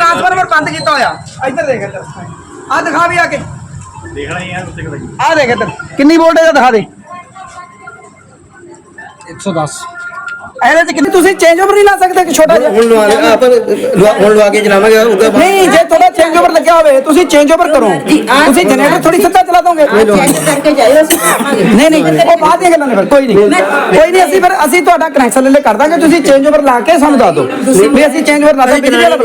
Transformer ਬੰਦ ਕੀਤਾ ਹੋਇਆ। ਇੱਧਰ ਦੇਖ ਇੱਧਰ। ਆ ਦਿਖਾ ਵੀ ਆ ਕੇ। ਦੇਖਣਾ ਹੀ ਹੈ ਉੱਤੇ ਕਿਹਦਾ ਆ ਦੇਖ ਇੱਧਰ। ਕਿੰਨੀ ਵੋਲਟੇਜ ਆ ਦਿਖਾ ਦੇ। 110 ਇਹਦੇ ਚ ਕਿੰਨੀ ਤੁਸੀਂ ਚੇਂਜ ਓਵਰ ਨਹੀਂ ਲਾ ਸਕਦੇ ਕਿ ਛੋਟਾ ਜਿਹਾ। ਹੁਣ ਲਵਾ ਕੇ ਆਪਾਂ ਲਵਾ- ਹੁਣ ਲਵਾ ਕੇ ਚਲਾਵਾਂਗੇ ਉਹਦਾ ਬਾਅਦ- ਨਹੀਂ ਜੇ ਤੁਹਾਡਾ ਚੇਂਜ ਓਵਰ ਲੱਗਿਆ ਹੋਵੇ ਤੁਸੀਂ ਚੇਂਜ ਓਵਰ ਕਰੋ। ਤੁਸੀਂ ਜਨਰੇਟਰ ਥੋੜੀ ਸਿੱਧਾ ਚਲਾ ਦੋਗੇ। ਚੇਂਜ ਕਰਕੇ ਜਾਇਓ ਅਸੀਂ ਨਹੀਂ ਨਹੀਂ ਉਹ ਬਾਅਦ ਦੀਆਂ ਗੱਲਾਂ ਨੇ ਫਿਰ ਕੋਈ ਨਹੀਂ। ਕੋਈ ਨਹੀਂ ਅਸੀਂ ਫਿਰ ਅਸੀਂ ਤੁਹਾਡਾ ਕਨੈਕਸ਼ਨ ਲੈ ਲੈ ਕਰ ਦਾਂਗੇ ਤੁਸੀਂ ਚੇਂਜ ਓਵਰ ਲਾ ਕੇ ਸਾਨੂੰ ਦੱਸ ਦਿਓ। ਵੀ ਅਸੀਂ ਚੇਂਜ ਓਵਰ ਲਾ ਦਾਂਗੇ ਬਿਜਲੀ ਵਾਲਾ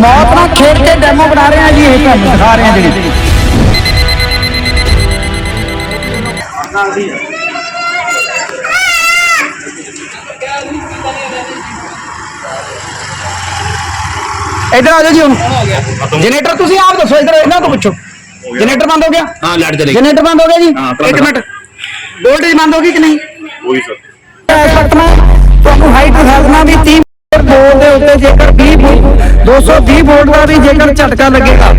ਮੌਤ ਨਾਲ ਖੇਡ ਕੇ ਡੈਮੋ ਬਣਾ ਰਹੇ ਆ ਜੀ ਇਹ ਤੁਹਾਨੂੰ ਦਿਖਾ ਰਹੇ ਆ ਜਿਹੜੀ ਇਧਰ ਆ ਜਾਓ ਜੀ ਹੁਣ। ਜਨਰੇਟਰ ਤੁਸੀਂ ਆਪ ਦੱਸੋ ਇਧਰ ਇਹਨਾਂ ਤੋਂ ਪੁੱਛੋ। ਜਨਰੇਟਰ ਬੰਦ ਹੋ ਗਿਆ? ਹਾਂ ਲਾਈਟ ਚਲੀ ਜਨਰੇਟਰ ਬੰਦ ਹੋ ਗਿਆ ਜੀ? ਹਾਂ, ਇੱਕ ਮਿੰਟ। ਵੋਲਟੇਜ ਬੰਦ ਹੋ ਗਈ ਕਿ ਨਹੀਂ? ਉਹੀ ਸਰ। ਇਸ ਵਕਤ ਮੈਂ ਤੁਹਾਨੂੰ ਹਾਈਟ ਦਿਖਾ ਦੇਣਾ ਵੀ 30 ਵੋਲਟ ਦੇ ਉੱਤੇ ਜੇਕਰ 20 ਵੋਲਟ 220 ਵੋਲਟ ਦਾ ਵੀ ਜੇਕਰ ਝਟਕਾ ਲੱਗੇਗਾ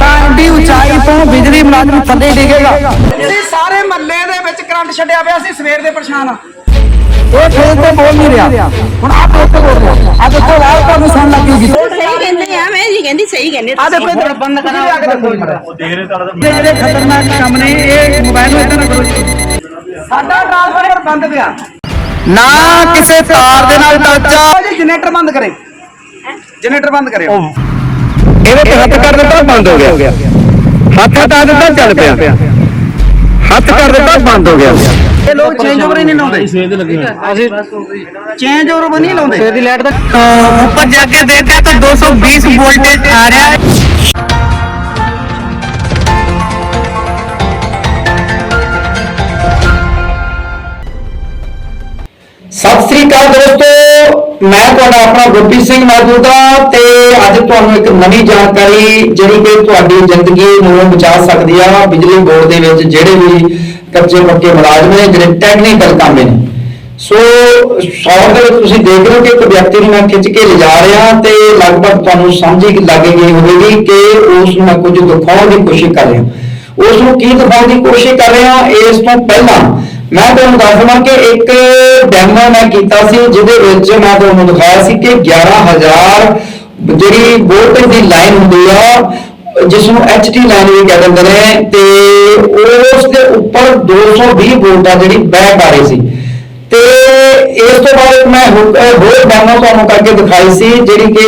ਤਾਂ ਐਡੀ ਉਚਾਈ ਤੋਂ ਬਿਜਲੀ ਮੁਲਾਜ਼ਮ ਥੱਲੇ ਡਿੱਗੇਗਾ। ਅਸੀਂ ਸਾਰੇ ਮਹੱਲੇ ਦੇ ਵਿੱਚ ਕਰੰਟ ਛੱਡਿਆ ਪਿਆ ਸੀ ਸਵੇਰ ਦੇ ਪਰੇਸ਼ਾਨ ਆ। ਇਹ ਫੇਜ਼ ਤੇ ਬੋਲ ਨਹੀਂ ਰਿਹਾ। ਹੁਣ ਆਪ ਲੋਕ ਤੇ ਬੋਲ ਰਿਹਾ। ਆ ਦੇਖੋ ਰਾਹ ਤੁਹਾਨੂੰ ਸੁਣ ਲੱਗੂਗੀ ਸਹੀ ਕਹਿੰਦੇ ਆ ਮੈਂ ਜੀ ਕਹਿੰਦੀ ਸਹੀ ਕਹਿੰਦੇ ਆ। ਦੇਖੋ ਇੱਧਰ। ਬੰਦ ਕਰਾ। ਉਹ ਦੇਖ। ਰਹੇ ਤਾਂ ਇਹ ਜਿਹੜੇ ਖਤਰਨਾਕ ਕੰਮ ਨੇ ਇਹ ਮੋਬਾਈਲ ਨੂੰ ਇਦਾਂ ਨਾ ਕਰੋ। ਸਾਡਾ ਟ੍ਰਾਂਸਫਾਰਮਰ ਬੰਦ ਪਿਆ। ਨਾ ਕਿਸੇ ਤਾਰ ਦੇ ਨਾਲ ਟੱਚਾ ਜੀ ਜਨਰੇਟਰ ਬੰਦ ਕਰੇ। ਜਨਰੇਟਰ ਬੰਦ ਕਰਿਓ। ਇਹਦੇ ਤੇ ਹੱਥ ਕਰ ਦਿੱਤਾ ਬੰਦ ਹੋ ਗਿਆ। ਹੱਥ ਹਟਾ ਦਿੱਤਾ ਚੱਲ ਪਿਆ। ਹੱਥ ਕਰ ਦਿੱਤਾ ਬੰਦ ਹੋ ਗਿਆ। ਇਹ ਲੋਕ ਚੇਂਜ ਓਵਰ ਹੀ ਨਹੀਂ ਲਾਉਂਦੇ। ਸਵੇਰ ਦੇ ਲੱਗੇ ਅਸੀਂ ਚੇਂਜ ਓਵਰ ਨਹੀਂ ਲਾਉਂਦੇ। ਸਵੇਰ ਦੀ ਲਾਈਟ ਦਾ ਉੱਪਰ ਜਾ ਕੇ ਦੇਖਿਆ ਤਾਂ 220 ਵੋਲਟੇਜ ਆ ਰਿਹਾ ਹੈ। ਸਤਿ ਸ੍ਰੀ ਅਕਾਲ ਦੋਸਤੋ। ਮੈਂ ਤੁਹਾਡਾ ਆਪਣਾ ਗੁਰਪ੍ਰੀਤ ਸਿੰਘ ਮੌਜੂਦਾ ਤੇ ਅੱਜ ਤੁਹਾਨੂੰ ਇੱਕ ਨਵੀਂ ਜਾਣਕਾਰੀ ਜਿਹੜੀ ਕਿ ਤੁਹਾਡੀ ਜ਼ਿੰਦਗੀ ਨੂੰ ਬਚਾ ਸਕਦੀ ਆ ਬਿਜਲੀ ਬੋਰਡ ਦੇ ਵਿੱਚ ਜਿਹੜੇ ਵੀ ਕੱਚੇ ਪੱਕੇ ਮੁਲਾਜ਼ਮ ਨੇ, ਜਿਹੜੇ ਟੈਕਨੀਕਲ ਕੰਮ ਨੇ। ਸੋ ਸ਼ੌਕ ਦੇ ਵਿੱਚ ਤੁਸੀਂ ਦੇਖ ਰਹੇ ਹੋ ਕਿ ਇੱਕ ਵਿਅਕਤੀ ਨੂੰ ਮੈਂ ਖਿੱਚ ਕੇ ਲਿਜਾ ਰਿਹਾ ਤੇ ਲਗਭਗ ਤੁਹਾਨੂੰ ਸਮਝ ਹੀ ਲੱਗ ਗਈ ਹੋਵੇਗੀ ਕਿ ਉਸ ਨੂੰ ਮੈਂ ਕੁਝ ਦਿਖਾਉਣ ਦੀ ਕੋਸ਼ਿਸ਼ ਕਰ ਰਿਹਾ। ਉਸ ਨੂੰ ਕੀ ਦਿਖਾਉਣ ਦੀ ਕੋਸ਼ਿਸ਼ ਕਰ ਰਿਹਾ, ਇਸ ਤੋਂ ਪਹਿਲਾਂ ਮੈਂ ਤੁਹਾਨੂੰ ਦੱਸ ਦਵਾਂ ਕਿ ਇੱਕ ਡੈਮੋ ਮੈਂ ਕੀਤਾ ਸੀ, ਜਿਹਦੇ ਵਿੱਚ ਮੈਂ ਤੁਹਾਨੂੰ ਦਿਖਾਇਆ ਸੀ ਕਿ 11000 ਜਿਹੜੀ ਵੋਲਟੇਜ ਦੀ ਲਾਈਨ ਹੁੰਦੀ ਆ ਜਿਸ ਨੂੰ HT ਲਾਈਨ ਵੀ ਕਹਿ ਦਿੰਦੇ ਨੇ, ਤੇ ਉਸ ਦੇ ਉੱਪਰ 220 ਵੋਲਟ ਆ ਜਿਹੜੀ ਬੈਕ ਆ ਰਹੀ ਸੀ। ਤੇ ਇਸ ਤੋਂ ਬਾਅਦ ਮੈਂ ਹੋਰ ਡੈਮੋ ਤੁਹਾਨੂੰ ਕਰਕੇ ਦਿਖਾਈ ਸੀ, ਜਿਹੜੀ ਕਿ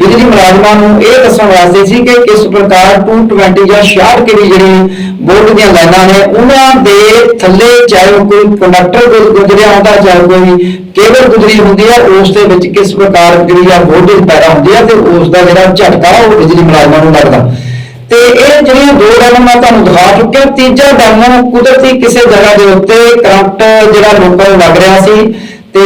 ਬਿਜਲੀ ਮੁਲਾਜ਼ਮਾਂ ਨੂੰ ਇਹ ਦੱਸਣ ਵਾਸਤੇ ਸੀ ਕਿ ਕਿਸ ਪ੍ਰਕਾਰ 220 ਜਾਂ 66 ਕੇਵੀ ਜਿਹੜੀ ਬੋਰਡ ਦੀਆਂ ਲਾਈਨਾਂ ਨੇ। ਉਹਨਾਂ ਦੇ ਥੱਲੇ ਚਾਹੇ ਕੋਈ ਕੰਡਕਟਰ ਗੁਜ਼ਰਿਆ ਹੁੰਦਾ, ਚਾਹੇ ਕੋਈ ਕੇਬਲ ਗੁਜ਼ਰੀ ਹੁੰਦੀ ਹੈ, ਉਸ ਦੇ ਵਿੱਚ ਕਿਸ ਪ੍ਰਕਾਰ ਜਿਹੜੀ ਆ ਵੋਲਟੇਜ ਪੈਦਾ ਹੁੰਦੀ ਹੈ ਤੇ ਉਸ ਦਾ ਜਿਹੜਾ ਝਟਕਾ, ਉਹ ਬਿਜਲੀ ਮੁਲਾਜ਼ਮਾਂ ਨੂੰ ਲੱਗਦਾ। ਤੇ ਇਹ ਜਿਹੜੀਆਂ ਦੋ ਡੈਮੋ ਮੈਂ ਤੁਹਾਨੂੰ ਦਿਖਾ ਚੁੱਕਿਆ, ਤੀਜਾ ਡੈਮੋ ਕੁਦਰਤੀ ਕਿਸੇ ਜਗ੍ਹਾ ਦੇ ਉੱਤੇ ਕਰੰਟ ਜਿਹੜਾ ਲੋਕਾਂ ਨੂੰ ਲੱਗ ਰਿਹਾ ਸੀ। ਤੇ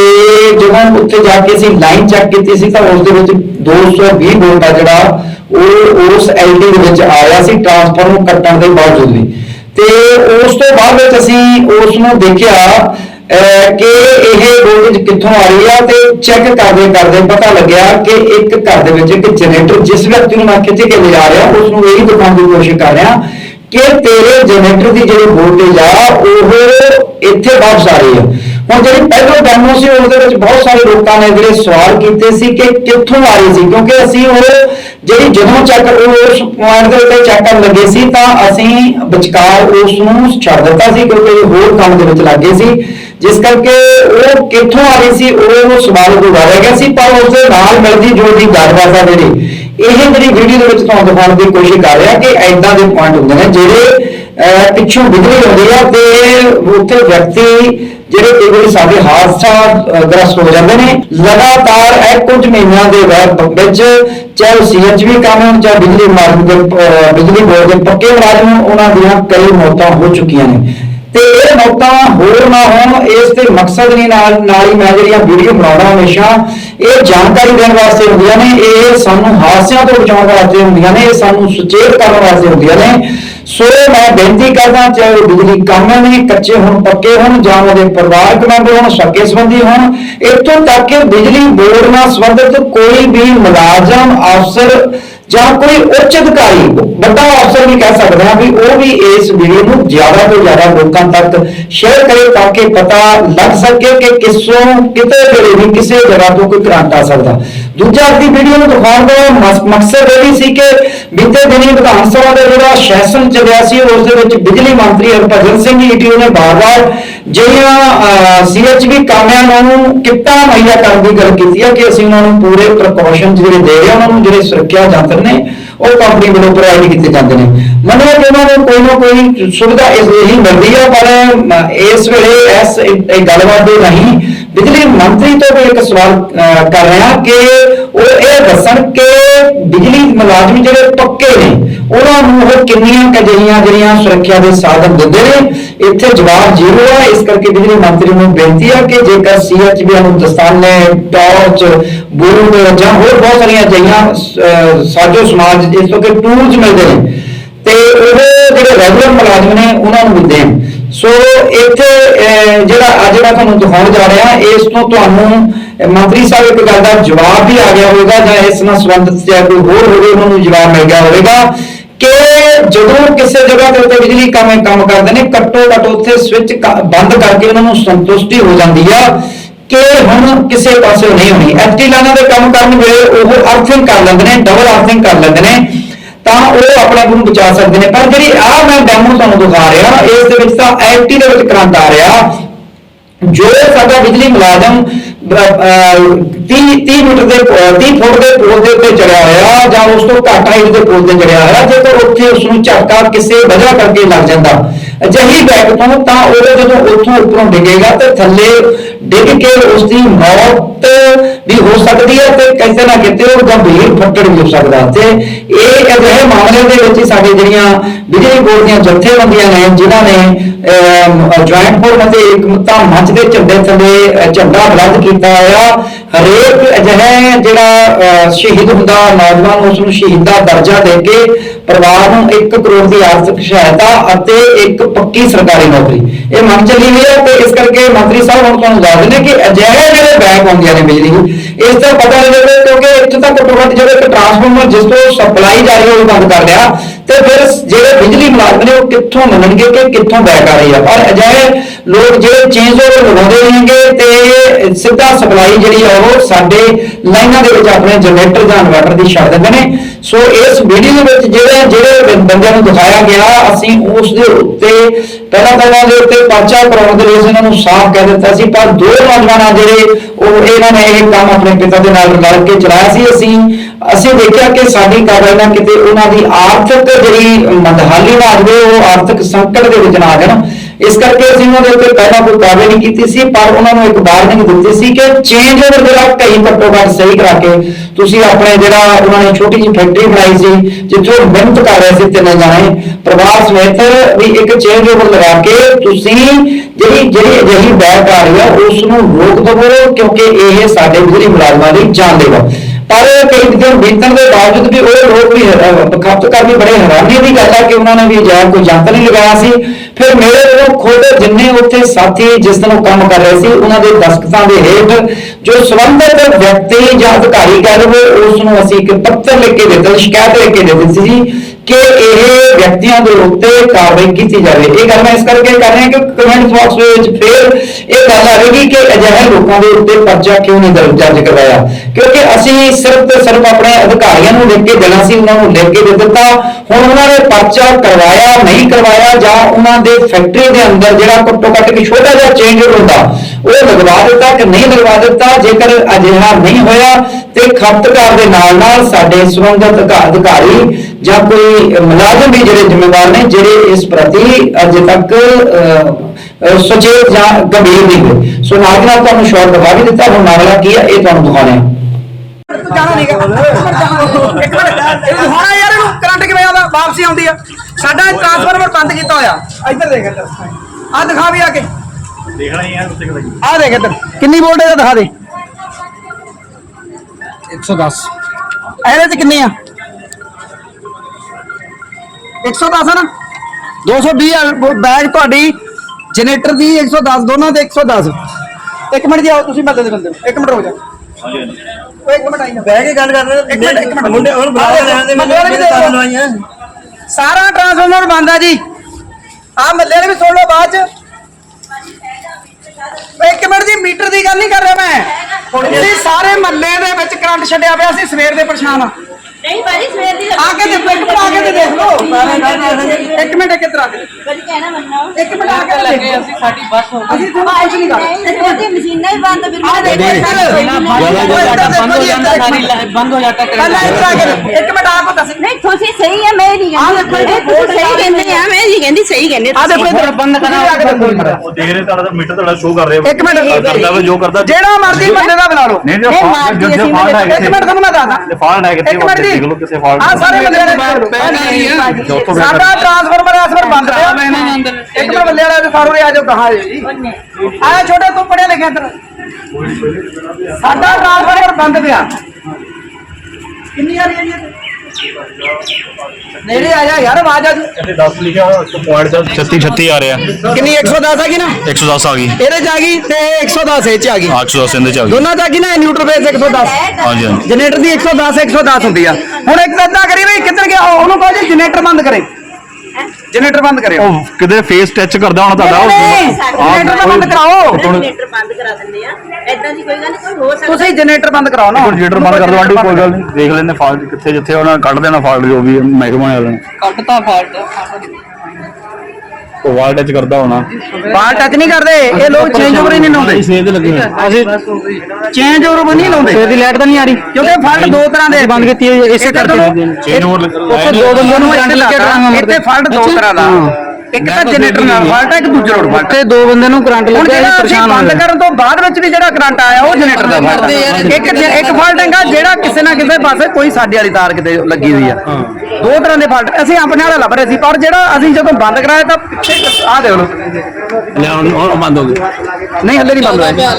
ਜਦੋਂ ਉੱਥੇ ਜਾ ਕੇ ਅਸੀਂ ਲਾਈਨ ਚੈੱਕ ਕੀਤੀ ਸੀ ਤਾਂ ਉਸ ਦੇ ਵਿੱਚ 220 ਵੋਲਟ ਆ ਜਿਹੜਾ, ਉਹ ਉਸ ਐਲਡੀ ਦੇ ਵਿੱਚ ਆ ਸੀ ਟਰਾਂਸਫਾਰਮਰ ਕੱਟਣ ਦੇ ਬਾਵਜੂਦ ਵੀ। ਤੇ ਉਸ ਤੋਂ ਬਾਅਦ ਵਿੱਚ ਅਸੀਂ ਉਸ ਨੂੰ ਦੇਖਿਆ ਕਿ ਇਹ ਵੋਲਟੇਜ ਕਿੱਥੋਂ ਆ ਰਹੀ ਆ ਤੇ ਚੈੱਕ ਕਰਦੇ ਕਰਦੇ ਪਤਾ ਲੱਗਿਆ ਕਿ ਇੱਕ ਘਰ ਦੇ ਵਿੱਚ ਇੱਕ ਜਨਰੇਟਰ ਜਿਸ ਵਿਅਕਤੀ ਨੂੰ ਮੈਂ ਖਿੱਚ ਕੇ ਲਿਜਾ ਰਿਹਾ ਉਸ ਨੂੰ ਇਹੀ ਦਿਖਾਉਣ ਦੀ ਕੋਸ਼ਿਸ਼ ਕਰ ਰਿਹਾ ਕਿ ਤੇਰੇ ਜਨਰੇਟਰ ਦੀ ਜਿਹੜੀ ਵੋਲਟੇਜ ਆ, ਉਹ ਇੱਥੇ ਵਾਪਸ ਆ ਰਹੀ ਹੈ ਹੁਣ ਜਿਹੜੀ ਪਹਿਲਾਂ ਡੈਮੋ ਸੀ ਉਹਦੇ ਵਿੱਚ ਬਹੁਤ ਸਾਰੇ ਲੋਕਾਂ ਨੇ ਜਿਹੜੇ ਸਵਾਲ ਕੀਤੇ ਸੀ ਕਿ ਕਿੱਥੋਂ ਆ ਰਹੀ ਸੀ ਕਿਉਂਕਿ ਅਸੀਂ ਉਹ ਜਿਹੜੀ ਜਦੋਂ ਚੈੱਕ ਉਸ ਪੁਆਇੰਟ ਦੇ ਉੱਤੇ ਚੈੱਕ ਕਰਨ ਲੱਗੇ ਸੀ ਤਾਂ ਅਸੀਂ ਵਿਚਕਾਰ ਉਸ ਨੂੰ ਛੱਡ ਦਿੱਤਾ ਸੀ ਕਿਉਂਕਿ ਹੋਰ ਕੰਮ ਦੇ ਵਿੱਚ ਲੱਗੇ ਸੀ। ਜਿਸ ਕਰਕੇ ਉਹ ਕਿੱਥੋਂ ਆ ਰਹੀ ਸੀ ਉਹ ਸਵਾਲ ਗੁਜ਼ਾਰਿਆ ਗਿਆ ਸੀ ਪਰ ਉਸ ਦੇ ਨਾਲ ਮਿਲਦੀ ਜੁਲਦੀ ਗੱਲਬਾਤ ਆ ਜਿਹੜੀ ਇਹ ਜਿਹੜੀ ਵੀਡੀਓ ਦੇ ਵਿੱਚ ਤੁਹਾਨੂੰ ਦਿਖਾਉਣ ਦੀ ਕੋਸ਼ਿਸ਼ ਕਰ ਰਿਹਾ ਕਿ ਐਦਾਂ ਦੇ ਪੁਆਇੰਟ ਹੁੰਦੇ ਨੇ ਜਿਹੜੇ ਅਹ, ਪਿੱਛੋਂ ਬਿਜਲੀ ਹੁੰਦੇ ਆ ਤੇ ਉੱਥੇ ਵਿਅਕਤੀ ਜਿਹੜੇ ਕਈ ਵਾਰੀ ਸਾਡੇ ਹਾਦਸਾ ਗ੍ਰਸਤ ਹੋ ਜਾਂਦੇ ਨੇ ਲਗਾਤਾਰ ਇਹ ਕੁਝ ਮਹੀਨਿਆਂ ਦੇ ਵਿੱਚ ਚਾਹੇ ਉਹ ਸੀਐਚਵੀ ਕੰਮ ਹੋਣ ਚਾਹੇ ਬਿਜਲੀ ਮੁਲਾਜ਼ਮ ਦੇ ਅਹ, ਬਿਜਲੀ ਬੋਰਡ ਦੇ ਪੱਕੇ ਮੁਲਾਜ਼ਮ ਹੋਣ, ਉਹਨਾਂ ਦੀਆਂ ਕਈ ਮੌਤਾਂ ਹੋ ਚੁੱਕੀਆਂ ਨੇ। ਤੇ ਇਹ ਮੌਤਾਂ ਹੋਰ ਨਾ ਹੋਣ, ਇਸ ਦੇ ਮਕਸਦ ਨਹੀਂ ਨਾਲ ਨਾਲ ਹੀ ਮੈਂ ਜਿਹੜੀਆਂ ਵੀਡੀਓ ਬਣਾਉਣਾ ਹਮੇਸ਼ਾ, ਇਹ ਜਾਣਕਾਰੀ ਦੇਣ ਵਾਸਤੇ ਹੁੰਦੀਆਂ ਨੇ, ਇਹ ਸਾਨੂੰ ਹਾਦਸਿਆਂ ਤੋਂ ਬਚਾਉਣ ਵਾਸਤੇ ਹੁੰਦੀਆਂ ਨੇ, ਇਹ ਸਾਨੂੰ ਸੁਚੇਤ ਕਰਨ ਵਾਸਤੇ ਹੁੰਦੀਆਂ ਨੇ। ਸੋ ਮੈਂ ਬੇਨਤੀ ਕਰਦਾ, ਚਾਹੇ ਉਹ ਬਿਜਲੀ ਕਾਮੇ ਨੇ, ਕੱਚੇ ਹੋਣ, ਪੱਕੇ ਹੋਣ, ਜਾਂ ਉਹਦੇ ਪਰਿਵਾਰਕ ਮੈਂਬਰ ਹੋਣ, ਸਕੇ ਸੰਬੰਧੀ ਹੋਣ, ਇੱਥੋਂ ਤੱਕ ਕਿ ਬਿਜਲੀ ਬੋਰਡ ਨਾਲ ਸੰਬੰਧਿਤ ਕੋਈ ਵੀ ਮੁਲਾਜ਼ਮ, ਅਫਸਰ ਜਾਂ ਕੋਈ ਉੱਚ ਅਧਿਕਾਰੀ, ਵੱਡਾ ਅਫਸਰ ਵੀ ਕਹਿ ਸਕਦਾ ਵੀ ਉਹ ਵੀ ਇਸ ਵੀਡੀਓ ਨੂੰ ਜ਼ਿਆਦਾ ਤੋਂ ਜ਼ਿਆਦਾ ਲੋਕਾਂ ਤੱਕ ਸ਼ੇਅਰ ਕਰੇ ਤਾਂ ਕਿ ਪਤਾ ਲੱਗ ਸਕੇ ਕਿ ਕਿਸੋਂ, ਕਿਤੇ ਵੇਲੇ ਵੀ ਕਿਸੇ ਜਗ੍ਹਾ ਤੋਂ ਕੋਈ ਕਰੰਟ ਆ ਸਕਦਾ। ਦੂਜਾ ਦੀ ਵੀਡੀਓ ਨੂੰ ਦਿਖਾਉਣ ਦਾ ਮਕਸਦ ਇਹ ਵੀ ਸੀ ਕਿ ਬੀਤੇ ਦਿਨੀ ਵਿਧਾਨ ਸਭਾ ਦਾ ਜਿਹੜਾ ਸੈਸ਼ਨ ਚੱਲਿਆ ਸੀ, ਉਸ ਦੇ ਵਿੱਚ ਬਿਜਲੀ ਮੰਤਰੀ ਹਰਭਜਨ ਸਿੰਘ ਈਟੀਓ ਨੇ ਬਾਰ-ਬਾਰ ਜਿਹੜੀਆਂ ਸੀਐਚਬੀ ਕਾਮਿਆਂ ਨੂੰ ਕਿੱਟਾਂ ਮੁਹੱਈਆ ਕਰਨ ਦੀ ਗੱਲ ਕੀਤੀ ਹੈ ਕਿ ਅਸੀਂ ਉਹਨਾਂ ਨੂੰ ਪੂਰੇ ਪ੍ਰੀਕਾਸ਼ਨ ਜਿਹੜੇ ਦੇ ਰਹੇ ਹਾਂ, ਉਹਨਾਂ ਨੂੰ ਜਿਹੜੇ ਸੁਰੱਖਿਆ ਯੰਤਰ ਨੇ ਉਹ ਕੰਪਨੀ ਵੱਲੋਂ ਪ੍ਰੋਵਾਈਡ ਕੀਤੇ ਜਾਂਦੇ ਨੇ। ਮੰਨਿਆ ਕਿ ਉਹਨਾਂ ਨੂੰ ਕੋਈ ਨਾ ਕੋਈ ਸੁਵਿਧਾ ਇਸ ਲਈ ਮਿਲਦੀ ਹੈ ਪਰ ਇਸ ਵੇਲੇ ਇਸ ਗੱਲਬਾਤ ਦੇ ਨਹੀਂ ਬਿਜਲੀ ਮੰਤਰੀ ਤੋਂ ਵੀ ਇੱਕ ਸਵਾਲ ਅਹ, ਕਰ ਰਿਹਾ ਕਿ ਉਹ ਇਹ ਦੱਸਣ ਕਿ ਬਿਜਲੀ ਮੁਲਾਜ਼ਮ ਜਿਹੜੇ ਪੱਕੇ ਨੇ ਉਹਨਾਂ ਨੂੰ ਉਹ ਕਿੰਨੀਆਂ ਕੁ ਜਿਹੜੀਆਂ ਸੁਰੱਖਿਆ ਦੇ ਸਾਧਨ ਦਿੰਦੇ ਨੇ, ਇੱਥੇ ਜਵਾਬ ਜ਼ੀਰੋ ਹੈ। ਇਸ ਕਰਕੇ ਬਿਜਲੀ ਮੰਤਰੀ ਨੂੰ ਬੇਨਤੀ ਹੈ ਕਿ ਜੇਕਰ ਸੀਐਚਬੀ ਨੂੰ ਦਸਤਾਨੇ, ਟਾਰਚ, ਬੂਟ ਜਾਂ ਹੋਰ ਬਹੁਤ ਸਾਰੀਆਂ ਅਜਿਹੀਆਂ ਸਾਜੋ ਸਮਾਜ ਇਸ ਤੋਂ ਕਿ ਟੂਲਸ ਮਿਲਦੇ ਨੇ, ਤੇ ਉਹ ਜਿਹੜੇ ਰੈਗੂਲਰ ਮੁਲਾਜ਼ਮ ਨੇ, ਉਹਨਾਂ ਨੂੰ ਵੀ ਦੇਣ ਸੋ ਇੱਥੇ ਜਿਹੜਾ ਅੱਜ ਮੈਂ ਤੁਹਾਨੂੰ ਦਿਖਾਉਣ ਜਾ ਰਿਹਾ, ਇਸ ਤੋਂ ਤੁਹਾਨੂੰ ਮੰਤਰੀ ਸਾਹਿਬ ਇੱਕ ਗੱਲ ਦਾ ਜਵਾਬ ਵੀ ਆ ਗਿਆ ਹੋਵੇਗਾ ਜਾਂ ਇਸ ਨਾਲ ਸੰਬੰਧਿਤ ਜਾਂ ਕੋਈ ਹੋਰ ਹੋਵੇ, ਉਹਨਾਂ ਨੂੰ ਜਵਾਬ ਮਿਲ ਗਿਆ ਹੋਵੇਗਾ। ਕਿ ਜਦੋਂ ਕਿਸੇ ਜਗ੍ਹਾ ਤੇ ਉੱਤੇ ਬਿਜਲੀ ਕੰਮ ਕੰਮ ਕਰਦੇ ਨੇ, ਘੱਟੋ ਘੱਟ ਉੱਥੇ ਸਵਿਚ ਬੰਦ ਕਰਕੇ ਉਹਨਾਂ ਨੂੰ ਸੰਤੁਸ਼ਟੀ ਹੋ ਜਾਂਦੀ ਆ ਕਿ ਹੁਣ ਕਿਸੇ ਪਾਸੇ ਨਹੀਂ ਹੋਣੀ। ਐਚਟੀ ਲਾਈਨਾਂ ਦੇ ਕੰਮ ਕਰਨ ਵੇਲੇ ਉਹ ਅਰਥਿੰਗ ਕਰ ਲੈਂਦੇ ਨੇ ਡਬਲ ਅਰਥਿੰਗ ਕਰ ਲੈਂਦੇ ਨੇ, ਤਾਂ ਉਹ ਆਪਣੇ ਆਪ ਨੂੰ ਬਚਾ ਸਕਦੇ ਨੇ। ਪਰ ਜਿਹੜੀ ਆ ਮੈਂ ਡੈਮੋ ਤੁਹਾਨੂੰ ਦਿਖਾ ਰਿਹਾ, ਇਸ ਦੇ ਵਿੱਚ ਤਾਂ ਐਫਟੀ ਦੇ ਵਿੱਚ ਕਰੰਟ ਆ ਰਿਹਾ। ਜੋ ਸਾਡਾ ਬਿਜਲੀ ਮੁਲਾਜ਼ਮ 30 30 ਮੀਟਰ ਦੇ 30 ਫੁੱਟ ਦੇ ਪੋਲ ਦੇ ਉੱਤੇ ਚੜਿਆ ਹੋਇਆ ਜਾਂ ਉਸ ਤੋਂ ਘੱਟ ਹਾਈਟ ਦੇ ਪੋਲ ਤੇ ਚੜਿਆ ਹੋਇਆ, ਜੇਕਰ ਉੱਥੇ ਉਸ ਨੂੰ ਝਟਕਾ ਕਿਸੇ ਵਜ੍ਹਾ ਕਰਕੇ ਲੱਗ ਜਾਂਦਾ। ਅਜਿਹੀ ਬੈਗ ਤੋਂ ਤਾਂ ਉਹ ਜਦੋਂ ਉੱਥੋਂ ਉੱਪਰੋਂ ਡਿੱਗੇਗਾ ਤੇ ਥੱਲੇ ਡਿੱਗ ਕੇ ਉਸ ਦੀ ਮੌਤ ਵੀ ਹੋ ਸਕਦੀ ਹੈ ਤੇ ਕਿਸੇ ਨਾ ਕਿਤੇ ਉਹ ਗੰਭੀਰ ਫੱਟੜ ਵੀ ਹੋ ਸਕਦਾ ਤੇ ਇਹ ਅਜਿਹੇ ਮਾਮਲੇ ਦੇ ਵਿੱਚ ਸਾਡੇ ਜਿਹੜੀਆਂ ਬਿਜਲੀ ਬੋਰਡ ਦੀਆਂ ਜਥੇਬੰਦੀਆਂ ਨੇ, ਜਿਨ੍ਹਾਂ ਨੇ ਜੁਆਇੰਟ ਫੋਰਮ ਅਤੇ ਇਕਮਤਾ ਮੰਚ ਦੇ ਝੰਡੇ ਥੱਲੇ ਝੰਡਾ ਬੁਲੰਦ ਕੀਤਾ ਹੋਇਆ ਹਰੇਕ ਅਜਿਹਾ ਜਿਹੜਾ ਸ਼ਹੀਦ ਹੁੰਦਾ, ਨੌਜਵਾਨ ਉਸ ਨੂੰ ਸ਼ਹੀਦ ਦਾ ਦਰਜਾ ਦੇ ਕੇ ਪਰਿਵਾਰ ਨੂੰ 1 ਕਰੋੜ ਦੀ ਆਰਥਿਕ ਸਹਾਇਤਾ ਅਤੇ ਇੱਕ ਪੱਕੀ ਸਰਕਾਰੀ ਨੌਕਰੀ। ਇਹ ਮੰਗ ਚੱਲੀ ਹੋਈ ਹੈ ਤੇ ਇਸ ਕਰਕੇ ਮੰਤਰੀ ਸਾਹਿਬ ਹੁਣ ਤੁਹਾਨੂੰ ਦੱਸ ਦਿੰਦੇ ਕਿ ਅਜਿਹੇ ਜਿਹੜੇ ਬੈਕ ਆਉਂਦੀਆਂ ਨੇ ਬਿਜਲੀ ਦੀ ਇਸ ਤੋਂ ਪਤਾ ਲੱਗੇਗਾ ਕਿਉਂਕਿ ਇੱਥੇ ਤੱਕ ਘੱਟੋ ਘੱਟ ਜਦੋਂ ਇੱਕ ਜਿਸ ਤੋਂ ਸਪਲਾਈ ਜਾ ਰਹੀ ਹੈ ਉਹ ਬੰਦ ਕਰ ਲਿਆ ਤੇ ਫਿਰ ਜਿਹੜੇ ਬਿਜਲੀ ਮੁਲਾਜ਼ਮ ਨੇ ਉਹ ਕਿੱਥੋਂ ਮੰਨਣਗੇ ਕਿ ਕਿੱਥੋਂ ਬੈਕ ਆ ਰਹੀ ਹੈ ਪਰ ਅਜਿਹੇ ਲੋਕ ਜਿਹੜੇ ਚੇਂਜ ਓਵਰ ਲਗਾਉਂਦੇ ਰਹਿਣਗੇ ਤੇ ਸਿੱਧਾ ਸਪਲਾਈ ਜਿਹੜੀ ਆ ਉਹ ਸਾਡੇ ਲਾਈਨਾਂ ਦੇ ਵਿੱਚ ਆਪਣੇ ਜਨਰੇਟਰ ਜਾਂ ਇਨਵਰਟਰ ਦੀ ਛੱਡ ਦਿੰਦੇ ਨੇ। ਸੋ ਇਸ ਵੀਡੀਓ ਦੇ ਵਿੱਚ ਜਿਹੜੇ ਜਿਹੜੇ ਬੰਦਿਆਂ ਨੂੰ ਦਿਖਾਇਆ ਗਿਆ, ਅਸੀਂ ਉਸ ਦੇ ਉੱਤੇ ਪਹਿਲਾਂ ਪਹਿਲਾਂ ਦੇ ਉੱਤੇ ਪਰਚਾ ਕਰਾਉਣ ਦੇ ਲਈ ਅਸੀਂ ਇਹਨਾਂ ਨੂੰ ਸਾਫ਼ ਕਹਿ ਦਿੱਤਾ ਸੀ, ਪਰ ਦੋ ਨੌਜਵਾਨ ਆ ਜਿਹੜੇ ਉਹ ਇਹਨਾਂ ਨੇ ਇਹ ਕੰਮ ਆਪਣੇ ਪਿਤਾ ਦੇ ਨਾਲ ਰਲ ਕੇ ਚਲਾਇਆ ਸੀ। ਅਸੀਂ ਅਸੀਂ ਦੇਖਿਆ ਕਿ ਸਾਡੀ ਕਾਰਵਾਈ ਨਾਲ ਕਿਤੇ ਉਹਨਾਂ ਦੀ ਆਰਥਿਕ ਜਿਹੜੀ ਮਦਹਾਲੀ ਨਾ ਆ ਉਹ ਆਰਥਿਕ ਸੰਕਟ ਦੇ ਵਿੱਚ ਨਾ ਆ ਜਾਣ। ਇਸ ਕਰਕੇ ਅਸੀਂ ਉਹਨਾਂ ਦੇ ਉੱਤੇ ਪਹਿਲਾਂ ਕੋਈ ਕਾਰਵਾਈ ਨਹੀਂ ਕੀਤੀ ਸੀ, ਪਰ ਉਹਨਾਂ ਨੂੰ ਇੱਕ ਵਾਰਨਿੰਗ ਦਿੱਤੀ ਸੀ ਕਿ ਚੇਂਜ ਓਵਰ ਜਿਹੜਾ ਕਈ ਘੱਟੋ ਘੱਟ ਸਹੀ ਕਰਾ ਕੇ ਤੁਸੀਂ ਆਪਣੇ ਜਿਹੜਾ ਉਹਨਾਂ ਨੇ ਛੋਟੀ ਜਿਹੀ ਫੈਕਟਰੀ ਬਣਾਈ ਸੀ, ਜਿੱਥੋਂ ਮਿਹਨਤ ਕਰ ਰਹੇ ਸੀ ਤਿੰਨ ਜਾਣੇ, ਪਰਿਵਾਰ ਸਮੇਤ ਵੀ ਇੱਕ ਚੇਂਜ ਓਵਰ ਲਗਾ ਕੇ ਤੁਸੀਂ ਜਿਹੜੀ ਜਿਹੜੀ ਅਜਿਹੀ ਬੈਕ ਆ ਰਹੀ ਹੈ ਉਸ ਨੂੰ ਰੋਕ ਦਵੋ, ਕਿਉਂਕਿ ਇਹ ਸਾਡੇ ਬਿਜਲੀ ਮੁਲਾਜ਼ਮਾਂ ਦੀ ਜਾਨ ਦੇਵਾ ਪਰ ਕਈ ਦਿਨ ਬੀਤਣ ਦੇ ਬਾਵਜੂਦ ਵੀ ਉਹ ਲੋਕ ਵੀ ਖਪਤਕਾਰ ਵੀ। ਬੜੇ ਹੈਰਾਨੀ ਦੀ ਗੱਲ ਹੈ ਕਿ ਉਹਨਾਂ ਨੇ ਵੀ ਅਜਿਹਾ ਕੋਈ ਜੰਤ ਨਹੀਂ ਲਗਾਇਆ ਸੀ। ਫਿਰ ਮੇਰੇ ਵੱਲੋਂ ਖੁਦ ਜਿੰਨੇ ਉੱਥੇ ਸਾਥੀ ਜਿਸ ਦਿਨ ਉਹ ਕੰਮ ਕਰ ਰਹੇ ਸੀ, ਉਹਨਾਂ ਦੇ ਦਸਤਖਤਾਂ ਦੇ ਹੇਠ ਜੋ ਸੰਬੰਧਿਤ ਵਿਅਕਤੀ ਜਾਂ ਅਧਿਕਾਰੀ ਕਹਿ ਲਵੋ ਉਸ ਨੂੰ ਅਸੀਂ ਇੱਕ ਪੱਤਰ ਲਿਖ ਕੇ ਦਿੱਤਾ, ਸ਼ਿਕਾਇਤ ਲਿਖ ਕੇ ਦੇ ਦਿੱਤੀ ਸੀ ਕਿ ਇਹ ਵਿਅਕਤੀਆਂ ਦੇ ਉੱਤੇ ਕਾਰਵਾਈ ਕੀਤੀ ਜਾਵੇ। ਇਹ ਗੱਲ ਮੈਂ ਇਸ ਕਰਕੇ ਕਰ ਰਿਹਾ ਕਿ ਕਮੈਂਟ ਬਾਕਸ ਵਿੱਚ ਫਿਰ ਇਹ ਗੱਲ ਆਵੇਗੀ ਕਿ ਅਜਿਹੇ ਲੋਕਾਂ ਦੇ ਉੱਤੇ ਪਰਚਾ ਕਿਉਂ ਨਹੀਂ ਦਰਜ ਕਰਵਾਇਆ? ਕਿਉਂਕਿ ਅਸੀਂ ਸਿਰਫ ਤੇ ਸਿਰਫ ਆਪਣੇ ਅਧਿਕਾਰੀਆਂ ਨੂੰ ਲਿਖ ਕੇ ਦੇਣਾ ਸੀ, ਉਹਨਾਂ ਨੂੰ ਲਿਖ ਕੇ ਦੇ ਦਿੱਤਾ। ਹੁਣ ਉਹਨਾਂ ਨੇ ਪਰਚਾ ਕਰਵਾਇਆ, ਨਹੀਂ ਕਰਵਾਇਆ ਜਾਂ ਉਹਨਾਂ ਦੇ ਫੈਕਟਰੀ ਦੇ ਅੰਦਰ ਜਿਹੜਾ ਘੱਟੋ ਘੱਟ ਇੱਕ ਛੋਟਾ ਜਿਹਾ ਚੇਂਜ ਹੁੰਦਾ, ਉਹ ਲਗਵਾ ਦਿੱਤਾ ਕਿ ਨਹੀਂ ਲਗਵਾ ਦਿੱਤਾ। ਜੇਕਰ ਅਜਿਹਾ ਨਹੀਂ ਹੋਇਆ ਤੇ ਖਪਤਕਾਰ ਦੇ ਨਾਲ ਨਾਲ ਸਾਡੇ ਸੰਬੰਧਿਤ ਅਧਿਕਾਰੀ ਜਾਂ ਕੋਈ ਮੁਲਾਜ਼ਮ ਵੀ ਜਿਹੜੇ ਜ਼ਿੰਮੇਵਾਰ ਨੇ ਜਿਹੜੇ ਇਸ ਪ੍ਰਤੀ ਅਜੇ ਤੱਕ ਸੁਚੇਤ ਜਾਂ ਗੰਭੀਰ ਨਹੀਂ ਹੋਏ। ਸੋ ਨਾਲ ਦੀ ਨਾਲ ਤੁਹਾਨੂੰ ਸ਼ਾਰਟ ਦਿਖਾ ਵੀ ਦਿੱਤਾ ਹੁਣ ਮਾਮਲਾ ਕੀ ਹੈ ਇਹ ਤੁਹਾਨੂੰ ਦਿਖਾਉਣੇ ਆ ਜਾਣਾ ਨਹੀਂਗਾ ਇੱਕ ਮਿੰਟ ਇਹ ਹੋਣਾ ਯਾਰ ਇਹਨੂੰ ਕਰੰਟ ਕਿਵੇਂ ਆਦਾ ਵਾਪਸੀ ਆਉਂਦੀ ਆ ਸਾਡਾ ਟ੍ਰਾਂਸਫਾਰਮਰ ਬੰਦ ਕੀਤਾ ਹੋਇਆ ਇੱਧਰ ਦੇਖ ਇੱਧਰ ਆ ਦਿਖਾ ਵੀ ਆ ਕੇ ਦੇਖਣਾ ਹੀ। ਹੈ ਉੱਥੇ ਕਿਹਦਾ ਆ ਦੇਖ ਇੱਧਰ ਕਿੰਨੀ ਵੋਲਟੇਜ ਆ ਦਿਖਾ ਦੇ? 110 ਇਹਦੇ ਚ ਕਿੰਨੀ ਆ? 110 ਆ ਨਾ? 220 ਆ ਉਹ ਬੈਗ ਤੁਹਾਡੀ ਜਨਰੇਟਰ ਦੀ 110 ਦੋਨਾਂ ਦੇ 110 ਇੱਕ ਮਿੰਟ ਜੀ ਆਓ ਤੁਸੀਂ ਮੈਂ ਦੇ ਦਿੰਦੇ ਹੋ। ਇੱਕ ਮਿੰਟ ਰੁਕ ਜਾ ਹਾਂਜੀ ਹਾਂਜੀ। ਇੱਕ ਮਿੰਟ ਆਈ ਨਾ ਬਹਿ ਕੇ ਗੱਲ ਕਰ ਰਹੇ ਇੱਕ ਮਿੰਟ ਇੱਕ ਮਿੰਟ। ਮੁੰਡੇ ਹੁਣ ਬੁਲਾ ਆਹ ਲੈਣ ਦੇ ਮੱਲੇ ਵਾਲੇ ਵੀ ਮੇਰੇ ਤਾਰਾਂ ਦੇਖ ਲਓ। ਲਵਾਈਆਂ। ਸਾਰਾ ਟਰਾਂਸਫਾਰਮਰ ਬੰਦ ਆ ਜੀ। ਆ ਮੱਲੇ ਵਾਲੇ ਵੀ ਸੁਣ ਲਓ ਬਾਅਦ ਚ। ਇੱਕ ਮਿੰਟ ਜੀ ਮੀਟਰ ਦੀ ਗੱਲ ਨਹੀਂ ਕਰ ਰਿਹਾ ਮੈਂ। ਤੁਸੀਂ ਸਾਰੇ ਮੱਲੇ ਦੇ ਵਿੱਚ ਕਰੰਟ ਛੱਡਿਆ ਪਿਆ ਸੀ ਸਵੇਰ ਦੇ ਪਰੇਸ਼ਾਨ ਆ। ਨਹੀਂ ਭਾਜੀ ਸਵੇਰ ਦੀ ਆ ਕੇ ਦੇਖੋ ਇੱਕ ਮਿੰਟ ਆ ਕੇ ਤੇ ਦੇਖ ਲਓ। ਇੱਕ ਮਿੰਟ ਇੱਧਰ ਆ ਕੇ ਭਾਜੀ ਕਹਿਣਾ ਮੰਨੋ ਇੱਕ ਮਿੰਟ ਆ ਕੇ ਤੇ ਦੇਖੋ। ਅਸੀਂ ਸਾਡੀ ਬੱਸ ਹੋ ਅਸੀਂ ਤੁਹਾਨੂੰ ਕੁਝ ਨਹੀਂ ਕਰ ਨਹੀਂ ਉਹਦੀ ਮਸ਼ੀਨਾਂ ਹੀ ਬੰਦ ਫਿਰ ਆ ਦੇਖੋ ਬੰਦ ਹੋ ਜਾਂਦਾ ਸਾਰੀ ਬੰਦ ਹੋ ਜਾਂਦਾ ਪਹਿਲਾਂ ਇੱਧਰ ਆ ਕੇ ਦੇਖੋ। ਇੱਕ ਮਿੰਟ ਆ ਕੋ ਦੱਸ। ਨਹੀਂ ਤੁਸੀਂ ਸਹੀ ਹੈ ਮੈਂ ਨਹੀਂ ਕਹਿੰਦੀ। ਤੁਸੀਂ ਸਹੀ ਕਹਿੰਦੇ ਆ ਮੈਂ ਨਹੀਂ ਕਹਿੰਦੀ ਸਹੀ ਕਹਿੰਦੇ ਆ ਦੇਖੋ ਇੱਧਰ ਬੰਦ ਕਰਾ ਇੱਕ ਮਿੰਟ। ਉਹ ਦੇਖ ਰਹੇ ਤੁਹਾਡਾ ਮੀਟਰ ਤੁਹਾਡਾ ਸ਼ੋ ਕਰ ਰਿਹਾ। ਇੱਕ ਮਿੰਟ। ਕਰਦਾ ਵਾ ਜੋ ਕਰਦਾ। ਜਿਹੜਾ ਮਰਜ਼ੀ ਬੰਦੇ ਦਾ ਬਣਾ ਲਓ। ਨਹੀਂ ਜੋ ਨਹੀਂ, ਫਾਲਟ ਹੈ ਇੱਕ ਮਿੰਟ ਤੁਹਾਨੂੰ ਮੈਂ ਦੱਸਦਾ। ਫਾਲਟ ਹੈ ਕਿੱਥੇ ਇੱਕ ਮਿੰਟ ਜੀ ਦੇਖ ਲਓ ਕਿਸੇ ਫਾਲਟ ਆ ਸਾਰੇ ਬੰਦੇ ਨੇ ਜੋ ਉੱਥੋਂ ਬੈਠਾ ਸਾਡਾ ਟਰਾਂਸਫਾਰਮਰ ਇਸ ਵਾਰ ਬੰਦ ਪਿਆ ਇੱਕ ਮਿੰਟ ਬੰਦੇ ਵਾਲਾ ਸਾਰੋ ਆ ਜਾਓ ਕਹਾ ਜੀ। ਆਇਆ ਛੋਟੇ ਤੂੰ ਪੜਿਆ ਲਿਖਿਆ ਇੱਧਰ। ਸਾਡਾ ਟਰਾਂਸਫਾਰਮਰ ਬੰਦ ਪਿਆ। ਕਿੰਨੀ ਆ ਰਹੀ ਹੈ ਨੇੜੇ ਆ ਜਾ ਯਾਰ ਆਵਾਜ਼ ਆ ਜੂ। ਇੱਥੇ 10 ਲਿਖਿਆ ਹੋਇਆ ਉਸ ਪੁਆਇੰਟ 36 36 ਆ ਰਿਹਾ। ਕਿੰਨੀ 110 ਆ ਗਈ ਨਾ? 110 ਆ ਗਈ। ਇਹਦੇ ਚ ਆ ਗਈ ਤੇ 110 ਇਹ ਚ ਆ ਗਈ। 810 ਇਹਦੇ ਚ ਆ ਗਈ। ਦੋਨਾਂ ਚ ਆ ਗਈ ਨਾ ਨਿਊਟਰਲ ਬੇਸ 110 ਹਾਂਜੀ ਜਨਰੇਟਰ ਦੀ 110 110 ਹੁੰਦੀ ਆ। ਹੁਣ ਇੱਕ ਤਾਂ ਏਦਾਂ ਕਰੀ ਵੀ ਕਿੱਧਰ ਗਿਆ ਉਹ- ਉਹਨੂੰ ਕਹੋ ਜੀ ਜਨਰੇਟਰ ਬੰਦ ਕਰੇ। ਜਨਰੇਟਰ ਬੰਦ ਕਰਿਓ। ਉਹ ਕਿਤੇ ਫੇਸ ਟੱਚ ਕਰਦਾ ਹੋਣਾ ਤੁਹਾਡਾ ਜਨਰੇਟਰ ਤਾਂ ਬੰਦ ਕਰਾਓ। ਜਨਰੇਟਰ ਬੰਦ ਕਰਾ ਦਿੰਦੇ ਆ। ਐਦਾਂ ਦੀ ਕੋਈ ਗੱਲ ਨਹੀਂ ਕੋਈ ਹੋ ਸਕਦਾ। ਤੁਸੀਂ ਜਨਰੇਟਰ ਬੰਦ ਕਰਾਓ ਨਾ। ਜਨਰੇਟਰ ਬੰਦ ਕਰ ਦੋ ਆਂਟੀ ਕੋਈ ਗੱਲ ਨਹੀਂ। ਦੇਖ ਲੈਂਦੇ ਫਾਲਟ ਕਿੱਥੇ ਜਿੱਥੇ ਉਹਨਾਂ ਨੇ ਕੱਢ ਦੇਣਾ ਫਾਲਟ ਜੋ ਵੀ ਮਹਿਕਮੇ ਵਾਲਿਆਂ ਨੇ। ਕੱਟਤਾ ਫਾਲਟ ਉਹ ਵਾਲ ਟੱਚ ਕਰਦਾ ਹੋਣਾ। ਬਾਲ ਟੱਚ ਨਹੀਂ ਕਰਦੇ ਇਹ ਲੋਕ ਚੇਂਜ ਓਵਰ ਹੀ ਨਹੀਂ ਲਾਉਂਦੇ। ਸੇਧ ਲੱਗੇ ਹੋਏ। ਅਸੀਂ ਚੇਂਜ ਓਵਰ ਨਹੀਂ ਲਾਉਂਦੇ। ਸਵੇਰ ਦੀ ਲਾਈਟ ਤਾਂ ਨਹੀਂ ਆ ਰਹੀ। ਕਿਉਂਕਿ ਫਾਲਟ ਦੋ ਤਰ੍ਹਾਂ ਦੇ। ਬੰਦ ਕੀਤੀ ਹੋਈ ਇਸੇ ਕਰਕੇ। ਚੇਂਜ ਓਵਰ ਉੱਥੇ ਦੋ ਬੰਦਿਆਂ ਨੂੰ ਇੱਥੇ ਫਾਲਟ ਦੋ ਤਰ੍ਹਾਂ ਦਾ। ਇੱਕ ਤਾਂ ਜਨਰੇਟਰ ਨਾਲ ਫਾਲਟ ਹੈ। ਇੱਕ ਦੂਜੇ ਰੋਡ ਫਾਲਟ ਤੇ ਦੋ ਬੰਦਿਆਂ ਨੂੰ ਕਰੰਟ ਲੱਗਿਆ ਇਹ ਪਰੇਸ਼ਾਨ ਬੰਦ ਕਰਨ ਤੋਂ ਬਾਅਦ ਵਿੱਚ ਵੀ ਜਿਹੜਾ ਕਰੰਟ ਆਇਆ ਉਹ ਜਨਰੇਟਰ ਦਾ ਫਾਲਟ ਇੱਕ ਜ- ਇੱਕ ਫਾਲਟ ਹੈਗਾ ਜਿਹੜਾ ਕਿਸੇ ਨਾ ਕਿਸੇ ਪਾਸੇ ਕੋਈ ਸਾਡੇ ਵਾਲੀ ਤਾਰ ਕਿਤੇ ਲੱਗੀ ਹੋਈ ਆ। ਦੋ ਤਰ੍ਹਾਂ ਦੇ ਫਾਲਟ ਅਸੀਂ ਆਪਣੇ ਵਾਲਾ ਲੱਭ ਰਹੇ ਸੀ ਪਰ ਜਿਹੜਾ ਅਸੀਂ ਜਦੋਂ ਬੰਦ ਕਰਾਇਆ ਤਾਂ ਪਿੱਛੇ ਆਹ ਦੇਖ ਲਓ। ਲੈ ਹੁਣ ਹੁਣ ਬੰਦ ਹੋ ਗਏ ਨਹੀਂ ਹੱਲੇ ਨਹੀਂ ਬੰਦ ਹੋਇਆ।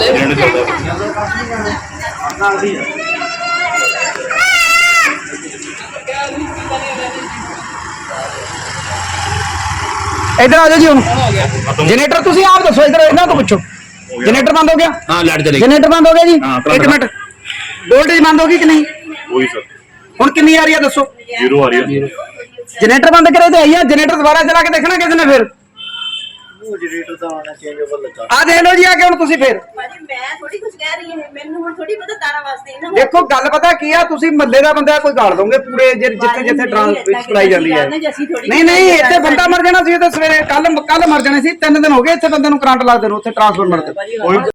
ਇਧਰ ਆ ਜਾਓ ਜੀ ਹੁਣ। ਜਨਰੇਟਰ ਤੁਸੀਂ ਆਪ ਦੱਸੋ ਇਧਰ ਇਹਨਾਂ ਤੋਂ ਪੁੱਛੋ। ਜਨਰੇਟਰ ਬੰਦ ਹੋ ਗਿਆ? ਹਾਂ ਲਾਈਟ ਚਲੀ ਜਨਰੇਟਰ ਬੰਦ ਹੋ ਗਿਆ ਜੀ? ਹਾਂ, ਇੱਕ ਮਿੰਟ। ਵੋਲਟੇਜ ਬੰਦ ਹੋ ਗਈ ਕਿ ਨਹੀਂ? ਉਹੀ ਸਰ। ਹੁਣ ਕਿੰਨੀ ਆ ਰਹੀ ਆ ਦੱਸੋ? ਜ਼ੀਰੋ ਆ ਰਹੀ ਹੈ ਜਨਰੇਟਰ ਬੰਦ ਕਰੇ ਤੇ ਆਈ ਆ। ਜਨਰੇਟਰ ਦੁਬਾਰਾ ਚਲਾ ਕੇ ਦੇਖਣਾ ਕਿਸੇ ਨੇ ਫਿਰ। ਲੱਗਾ। ਆ ਦੇਖ ਲਓ ਜੀ ਆ ਕੇ ਹੁਣ ਤੁਸੀਂ ਫਿਰ। ਭਾਜੀ ਮੈਂ ਥੋੜੀ ਕੁਝ ਕਹਿ ਰਹੀ ਹਾਂ। ਮੈਨੂੰ ਹੁਣ ਥੋੜੀ ਪਤਾ ਤਾਰਾਂ ਵਾਸਤੇ ਨਾ ਦੇਖੋ ਗੱਲ ਪਤਾ ਕੀ ਆ ਤੁਸੀਂ ਮੱਲੇ ਦਾ ਬੰਦਾ ਕੋਈ ਗਾਲ ਦੋਗੇ ਪੂਰੇ ਜਿ- ਜਿੱਥੇ ਜਿੱਥੇ ਟ੍ਰਾਂਸਪੋਰਟ ਸਪਲਾਈ ਜਾਂਦੀ ਹੈ। ਨਹੀਂ ਨਹੀਂ ਇੱਥੇ ਬੰਦਾ ਮਰ ਜਾਣਾ ਸੀ ਇਹ ਤਾਂ ਸਵੇਰੇ ਕੱਲ ਕੱਲ ਮਰ ਜਾਣਾ ਸੀ ਤਿੰਨ ਦਿਨ ਹੋ ਗਏ ਇੱਥੇ ਬੰਦੇ ਨੂੰ ਕਰੰਟ ਲੱਗਦੇ ਨੂੰ ਉੱਥੇ ਟ੍ਰਾਂਸਫਾਰਮਰ ਤੇ।